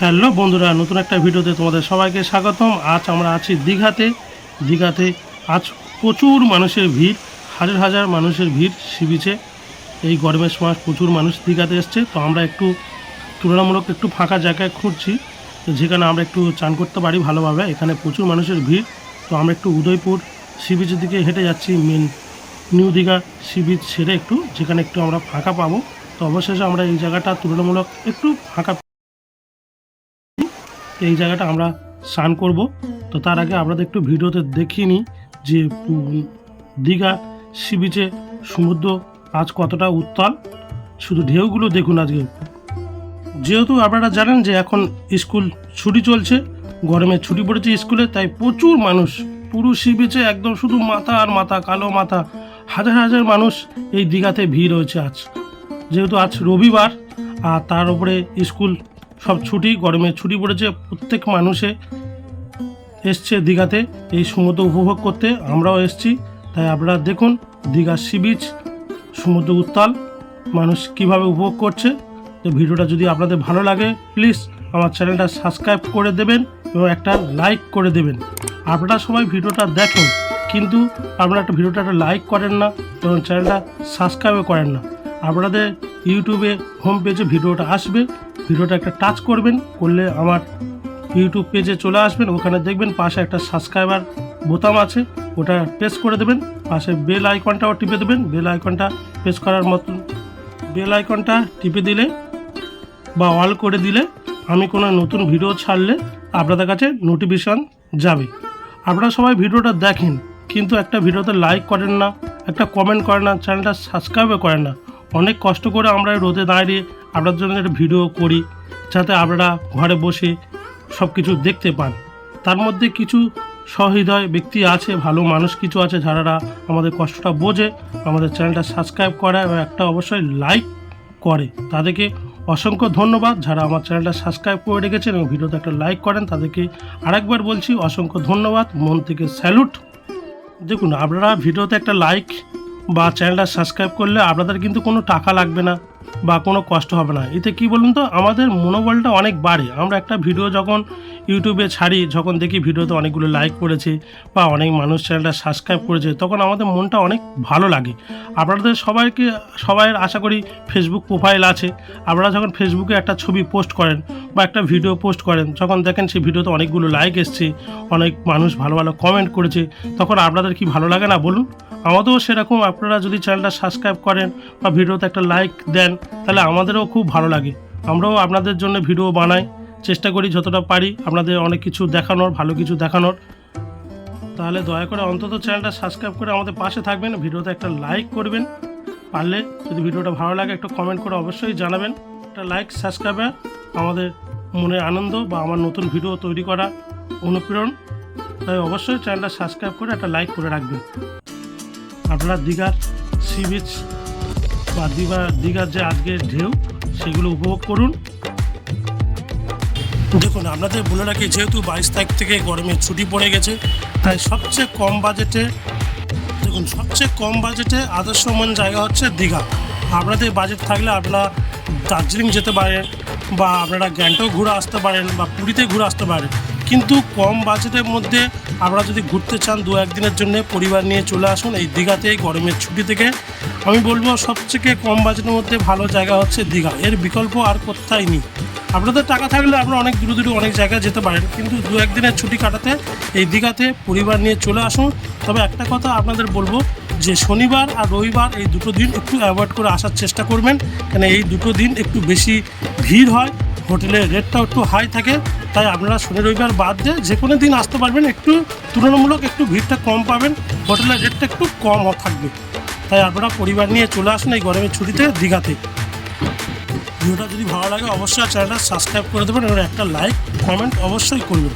Hello বন্ধুরা, নতুন একটা ভিডিওতে তোমাদের সবাইকে স্বাগতম। আজ আমরা আছি দীঘাতে। দীঘাতে আজ প্রচুর মানুষের ভিড়, হাজার হাজার মানুষের ভিড় সি বিচে এই গরমের সময় প্রচুর মানুষ দীঘাতে এসছে। তো আমরা একটু তুলনামূলক একটু ফাঁকা জায়গায় খুঁজছি তো যেখানে আমরা একটু চান করতে পারি ভালোভাবে, এখানে প্রচুর মানুষের ভিড়। তো আমরা একটু উদয়পুর সি বিচের দিকে হেঁটে যাচ্ছি, main new Digha sea beach ছেড়ে একটু, যেখানে একটু আমরা ফাঁকা পাবো। তো অবশেষে আমরা এই জায়গাটা তুলনামূলক একটু ফাঁকা এই জায়গাটা আমরা স্নান করব। তো তার আগে আপনাদের একটু ভিডিওতে দেখিয়ে নিই যে দীঘা সি বিচে সমুদ্র আজ কতটা উত্তাল। শুধু ঢেউগুলো দেখুন আজকে। যেহেতু আপনারা জানেন যে এখন স্কুল ছুটি চলছে, গরমে ছুটি পড়েছে স্কুলে, তাই প্রচুর মানুষ, পুরো সি বিচে একদম শুধু মাথা আর মাথা, কালো মাথা, হাজার হাজার মানুষ এই দীঘাতে ভিড় হয়েছে আজ। যেহেতু আজ রবিবার, আর তার উপরে স্কুল সব ছুটি গরমে ছুটি পড়েছে, প্রত্যেক মানুষে এসছে দীঘাতে এই সমুদ্র উপভোগ করতে, আমরাও এসছি। তাই আপনারা দেখুন, দীঘা সি বিচ সমুদ্র উত্তাল, মানুষ কীভাবে উপভোগ করছে। তো ভিডিওটা যদি আপনাদের ভালো লাগে প্লিজ আমার চ্যানেলটা সাবস্ক্রাইব করে দেবেন এবং একটা লাইক করে দেবেন। আপনারা সবাই ভিডিওটা দেখেন, কিন্তু আপনারা একটা ভিডিওটা একটা লাইক করেন না এবং চ্যানেলটা সাবস্ক্রাইবও করেন না। আপনাদের ইউটিউবে হোম পেজে ভিডিওটা আসবে। ভিডিওটা একটা টাচ করবেন, করলে আমার ইউটিউব পেজে চলে আসবেন, ওখানে দেখবেন পাশে একটা সাবস্ক্রাইবার বোতাম আছে, ওটা প্রেস করে দেবেন, পাশে বেল আইকনটাও টিপে দেবেন বেল আইকনটা প্রেস করার মতন বেল আইকনটা টিপে দিলে বা অল করে দিলে আমি কোনো নতুন ভিডিও ছাড়লে আপনাদের কাছে নোটিফিকেশান যাবে। আপনারা সবাই ভিডিওটা দেখেন, কিন্তু একটা ভিডিওতে লাইক করেন না, একটা কমেন্ট করেন না চ্যানেলটা সাবস্ক্রাইবও করেন না। অনেক কষ্ট করে আমরা রোদে দাঁড়িয়ে আপনাদের জন্য একটা ভিডিও করি, যাতে আপনারা ঘরে বসে সব কিছু দেখতে পান। তার মধ্যে কিছু সহৃদয় ব্যক্তি আছে, ভালো মানুষ কিছু আছে যারা আমাদের কষ্টটা বোঝে, আমাদের চ্যানেলটা সাবস্ক্রাইব করে এবং একটা অবশ্যই লাইক করে। তাদেরকে অসংখ্য ধন্যবাদ যারা আমার চ্যানেলটা সাবস্ক্রাইব করে রেখেছেন এবং ভিডিওতে একটা লাইক করেন, তাদেরকে আরেকবার বলছি অসংখ্য ধন্যবাদ। মন থেকে স্যালুট। দেখুন, আপনারা ভিডিওতে একটা লাইক বা চ্যানেলটা সাবস্ক্রাইব করলে আপনাদের কিন্তু কোনো টাকা লাগবে না বা কোনো কষ্ট হবে না। এতে কি বলুন তো, আমাদের মনোবলটা অনেক বাড়ে। আমরা একটা ভিডিও যখন ইউটিউবে ছাড়ি, যখন দেখি ভিডিওতে অনেকগুলো লাইক করেছে বা অনেক মানুষ চ্যানেলটা সাবস্ক্রাইব করেছে, তখন আমাদের মনটা অনেক ভালো লাগে। আপনাদের সবাইকে সবাই আশা করি ফেসবুক প্রোফাইল আছে। আপনারা যখন ফেসবুকে একটা ছবি পোস্ট করেন বা একটা ভিডিও পোস্ট করেন, যখন দেখেন সেই ভিডিওতে অনেকগুলো লাইক এসছে, অনেক মানুষ ভালো ভালো কমেন্ট করেছে, তখন আপনাদের কি ভালো লাগে না বলুন? আমাদেরও সেরকম। আপনারা যদি চ্যানেলটা সাবস্ক্রাইব করেন বা ভিডিওতে একটা লাইক দেন, তাহলে আমাদেরও খুব ভালো লাগে। আমরাও আপনাদের জন্য ভিডিও বানাই। চেষ্টা করি যতটা পারি আপনাদের অনেক কিছু দেখানোর, ভালো কিছু দেখানোর। তাহলে দয়া করে অন্তত চ্যানেলটা সাবস্ক্রাইব করে আমাদের পাশে থাকবেন, ভিডিওতে একটা লাইক করবেন। পারলে যদি ভিডিওটা ভালো লাগে, একটু কমেন্ট করে অবশ্যই জানাবেন। একটা লাইক সাবস্ক্রাইবে আমাদের মনে আনন্দ বা আমার নতুন ভিডিও তৈরি করা অনুপ্রেরণ। তাই অবশ্যই চ্যানেলটা সাবস্ক্রাইব করে একটা লাইক করে রাখবেন। আপনারা দীঘার সি বিচ বা দীঘা, দীঘার যে আজকের ঢেউ, সেগুলো উপভোগ করুন। দেখুন, আপনাদের বলে রাখি, যেহেতু বাইশ তারিখ থেকে গরমের ছুটি পড়ে গেছে, তাই সবচেয়ে কম বাজেটে, দেখুন, সবচেয়ে কম বাজেটে আদর্শমান জায়গা হচ্ছে দীঘা। আপনাদের বাজেট থাকলে আপনারা দার্জিলিং যেতে পারেন বা আপনারা গ্যাংটক ঘুরে আসতে পারেন বা পুরীতে ঘুরে আসতে পারেন। কিন্তু কম বাজেটের মধ্যে আপনারা যদি ঘুরতে চান দু একদিনের জন্য পরিবার নিয়ে চলে আসুন এই দীঘাতে গরমের ছুটি থেকে। আমি বলব সবথেকে কম বাজেটের মধ্যে ভালো জায়গা হচ্ছে দীঘা। এর বিকল্প আর কোথায় নেই। আপনাদের টাকা থাকলে আপনারা অনেক দূরে দূরে অনেক জায়গায় যেতে পারেন কিন্তু দু একদিনের ছুটি কাটাতে এই দীঘাতে পরিবার নিয়ে চলে আসুন। তবে একটা কথা আপনাদের বলব যে শনিবার আর রবিবার এই দুটো দিন একটু অ্যাভয়েড করে আসার চেষ্টা করবেন। কেন এই দুটো দিন একটু বেশি ভিড় হয়। হোটেলের রেটটাও একটু হাই থাকে, তাই আপনারা শনি রবিবার বাদ দিয়ে যে কোনো দিন আসতে পারবেন, একটু তুলনামূলক একটু ভিড়টা কম পাবেন হোটেলের রেটটা একটু কম থাকবে। তাই আপনারা পরিবার নিয়ে চলে আসুন এই গরমের ছুটিতে দীঘাতে। ভিডিওটা যদি ভালো লাগে, অবশ্যই চ্যানেলটা সাবস্ক্রাইব করে দেবেন এবং একটা লাইক কমেন্ট অবশ্যই করবেন।